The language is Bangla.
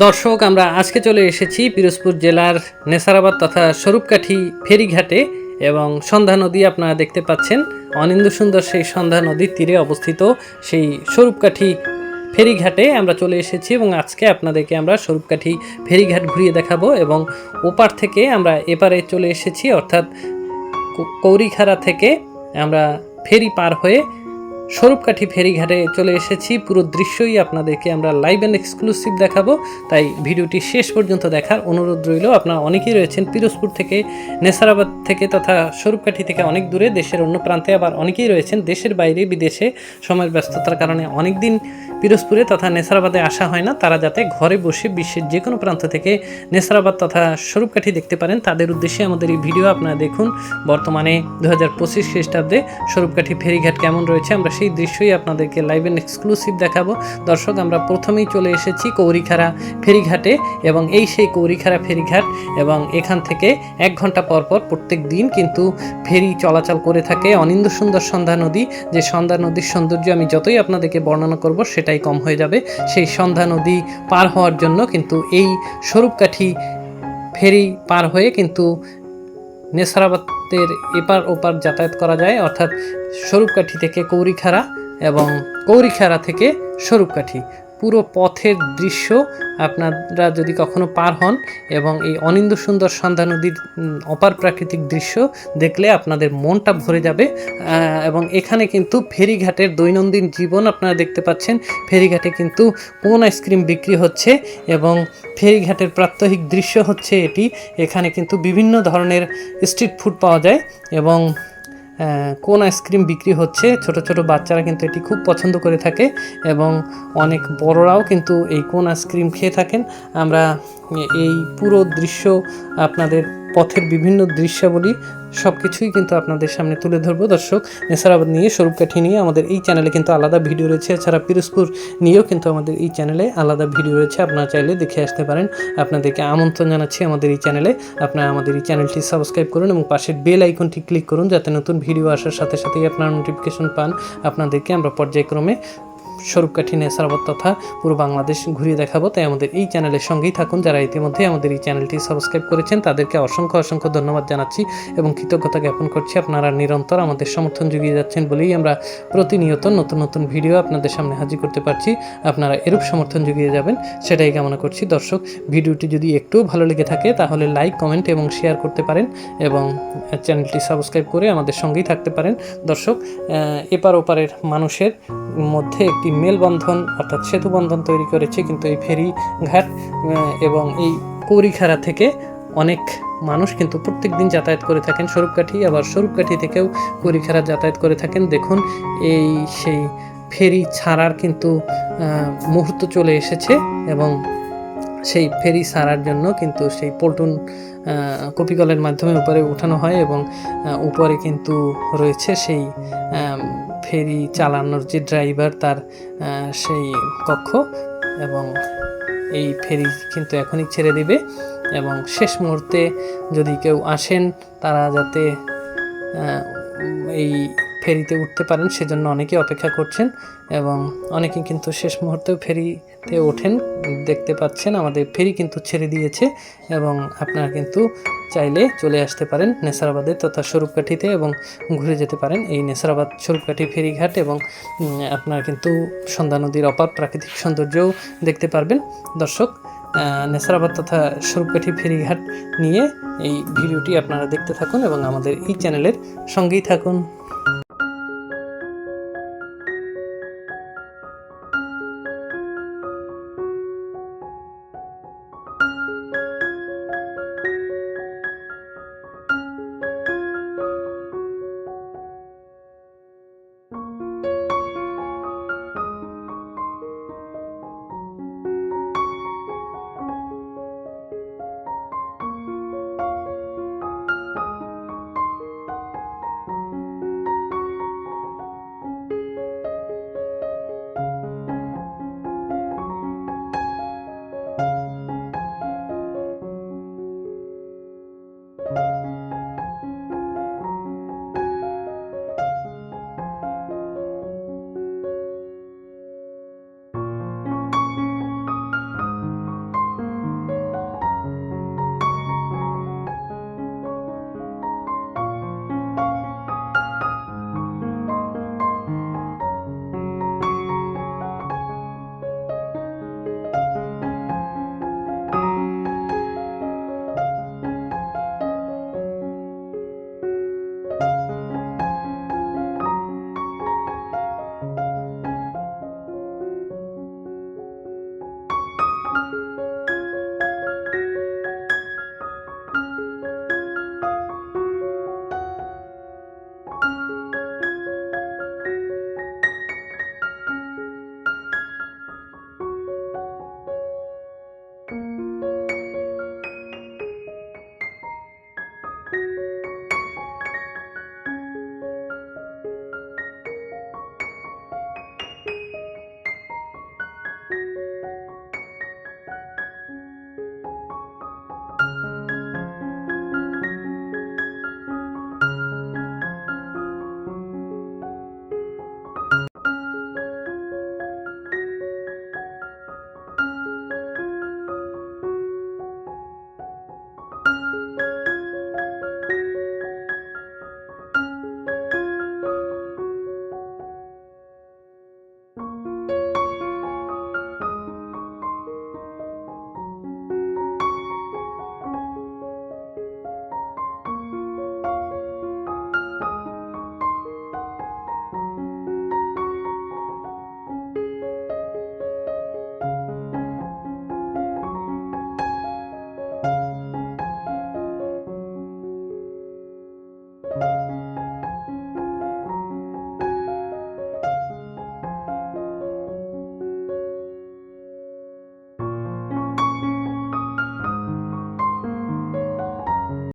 দর্শক, আমরা আজকে চলে এসেছি পিরোজপুর জেলার নেসারাবাদ তথা স্বরূপকাঠি ফেরিঘাটে এবং সন্ধ্যা নদী আপনারা দেখতে পাচ্ছেন। অনিন্দ সুন্দর সেই সন্ধ্যা নদীর তীরে অবস্থিত সেই স্বরূপকাঠি ফেরিঘাটে আমরা চলে এসেছি এবং আজকে আপনাদেরকে আমরা স্বরূপকাঠি ফেরিঘাট ঘুরিয়ে দেখাবো এবং ওপার থেকে আমরা এপারে চলে এসেছি, অর্থাৎ কৌরিখাড়া থেকে আমরা ফেরি পার হয়ে স্বরূপকাঠি ফেরিঘাটে চলে এসেছি। পুরো দৃশ্যই আপনাদেরকে আমরা লাইভ অ্যান্ড এক্সক্লুসিভ দেখাবো। তাই ভিডিওটি শেষ পর্যন্ত দেখার অনুরোধ রইল। আপনারা অনেকেই রয়েছেন পিরোজপুর থেকে, নেসারাবাদ থেকে তথা স্বরূপকাঠি থেকে অনেক দূরে, দেশের অন্য প্রান্তে আবার অনেকেই রয়েছেন দেশের বাইরে, বিদেশে সময়ের ব্যস্ততার কারণে অনেক দিন পিরোজপুরে তথা নেসারাবাদে আসা হয় না। তারা যাতে ঘরে বসে বিশ্বের যে কোনো প্রান্ত থেকে নেসারাবাদ তথা স্বরূপকাঠি দেখতে পারেন, তাদের উদ্দেশ্যে আমাদের এই ভিডিও আপনারা দেখুন। বর্তমানে দু হাজার পঁচিশ খ্রিস্টাব্দে স্বরূপকাঠি ফেরিঘাট কেমন রয়েছে, আমরা সেই দৃশ্যই আপনাদেরকে লাইভ অ্যান্ড এক্সক্লুসিভ দেখাবো। দর্শক, আমরা প্রথমেই চলে এসেছি কৌরিখারা ফেরিঘাটে এবং এই সেই কৌরিখারা ফেরিঘাট এবং এখান থেকে এক ঘণ্টা পর পর প্রত্যেক দিন কিন্তু ফেরি চলাচল করে থাকে। অনিন্দ সুন্দর সন্ধ্যা নদী, যে সন্ধ্যা নদীর সৌন্দর্য আমি যতই আপনাদেরকে বর্ণনা করব, সেটাই কম হয়ে যাবে। সেই সন্ধ্যা নদী পার হওয়ার জন্য কিন্তু এই স্বরূপকাঠি ফেরি পার হয়ে কিন্তু নেসারাবাদের এপার ওপার যাতায়াত করা যায় অর্থাৎ স্বরূপকাঠি থেকে কৌরিখাড়া এবং কৌরিখাড়া থেকে স্বরূপকাঠি। পুরো পথের দৃশ্য আপনারা যদি কখনো পার হন এবং এই অনিন্দ সুন্দর সন্ধ্যা নদীর অপার প্রাকৃতিক দৃশ্য দেখলে আপনাদের মনটা ভরে যাবে। এবং এখানে কিন্তু ফেরিঘাটের দৈনন্দিন জীবন আপনারা দেখতে পাচ্ছেন। ফেরিঘাটে কিন্তু কোন আইসক্রিম বিক্রি হচ্ছে এবং ফেরিঘাটের প্রাত্যহিক দৃশ্য হচ্ছে এটি। এখানে কিন্তু বিভিন্ন ধরনের স্ট্রিট ফুড পাওয়া যায় এবং কোন আইসক্রিম বিক্রি হচ্ছে, ছোট ছোট বাচ্চারা কিন্তু এটি খুব পছন্দ করে থাকে এবং অনেক বড়রাও কিন্তু এই কোন আইসক্রিম খেয়ে থাকেন। আমরা এই পুরো দৃশ্য আপনাদের পথের বিভিন্ন দৃশ্যাবলী সব কিছুই কিন্তু আপনাদের সামনে তুলে ধরবো। দর্শক নেসারাবাদ নিয়ে স্বরূপকাঠি নিয়ে আমাদের এই চ্যানেলে কিন্তু আলাদা ভিডিও রয়েছে। এছাড়া পিরোজপুর নিয়েও কিন্তু আমাদের এই চ্যানেলে আলাদা ভিডিও রয়েছে। আপনারা চাইলে দেখে আসতে পারেন। আপনাদেরকে আমন্ত্রণ জানাচ্ছি আমাদের এই চ্যানেলে। আপনারা আমাদের এই চ্যানেলটি সাবস্ক্রাইব করুন এবং পাশের বেল আইকনটি ক্লিক করুন যাতে নতুন ভিডিও আসার সাথে সাথেই আপনারা নোটিফিকেশন পান। আপনাদেরকে আমরা পর্যায়ক্রমে স্বরূপকাঠি নেসারাবাদ তথা পুরো বাংলাদেশ ঘুরিয়ে দেখাবো। তাই আমাদের এই চ্যানেলের সঙ্গেই থাকুন। যারা ইতিমধ্যে আমাদের এই চ্যানেলটি সাবস্ক্রাইব করেছেন, তাদেরকে অসংখ্য অসংখ্য ধন্যবাদ জানাচ্ছি এবং কৃতজ্ঞতা জ্ঞাপন করছি। আপনারা নিরন্তর আমাদের সমর্থন জুগিয়ে যাচ্ছেন বলেই আমরা প্রতিনিয়ত নতুন নতুন ভিডিও আপনাদের সামনে হাজির করতে পারছি। আপনারা এরূপ সমর্থন জুগিয়ে যাবেন, সেটাই কামনা করছি। দর্শক, ভিডিওটি যদি একটুও ভালো লেগে থাকে, তাহলে লাইক, কমেন্ট এবং শেয়ার করতে পারেন এবং চ্যানেলটি সাবস্ক্রাইব করে আমাদের সঙ্গেই থাকতে পারেন। দর্শক এপার ওপারের মানুষের মধ্যে একটি মেলবন্ধন অর্থাৎ সেতু বন্ধন তৈরি করেছে, কিন্তু এই ফেরি ঘাট এবং এই কৌরিখাড়া থেকে অনেক মানুষ কিন্তু প্রত্যেক দিন যাতায়াত করে থাকেন। স্বরূপকাঠি আবার স্বরূপকাঠি থেকেও কৌরিখাড়া যাতায়াত করে থাকেন। দেখুন, এই সেই ফেরি ছাড়ার কিন্তু মুহূর্ত চলে এসেছে এবং সেই ফেরি ছাড়ার জন্য কিন্তু সেই পল্টন কপিকলের মাধ্যমে উপরে উঠানো হয় এবং উপরে কিন্তু রয়েছে সেই ফেরি চালানোর যে ড্রাইভার তার সেই কক্ষ এবং এই ফেরি কিন্তু এখনই ছেড়ে দিবে এবং শেষ মুহূর্তে যদি কেউ আসেন তারা যাতে এই ফেরিতে উঠতে পারেন, সেজন্য অনেকে অপেক্ষা করছেন এবং অনেকে কিন্তু শেষ মুহূর্তেও ফেরিতে ওঠেন, দেখতে পাচ্ছেন আমাদের ফেরি কিন্তু ছেড়ে দিয়েছে এবং আপনারা কিন্তু চাইলে চলে আসতে পারেন নেসারাবাদে তথা স্বরূপকাঠিতে এবং ঘুরে যেতে পারেন এই নেসারাবাদ স্বরূপকাঠি ফেরিঘাট এবং আপনারা কিন্তু সন্ধ্যা নদীর অপার প্রাকৃতিক সৌন্দর্যও দেখতে পারবেন। দর্শক নেসারাবাদ তথা স্বরূপকাঠি ফেরিঘাট নিয়ে এই ভিডিওটি আপনারা দেখতে থাকুন এবং আমাদের এই চ্যানেলের সঙ্গেই থাকুন।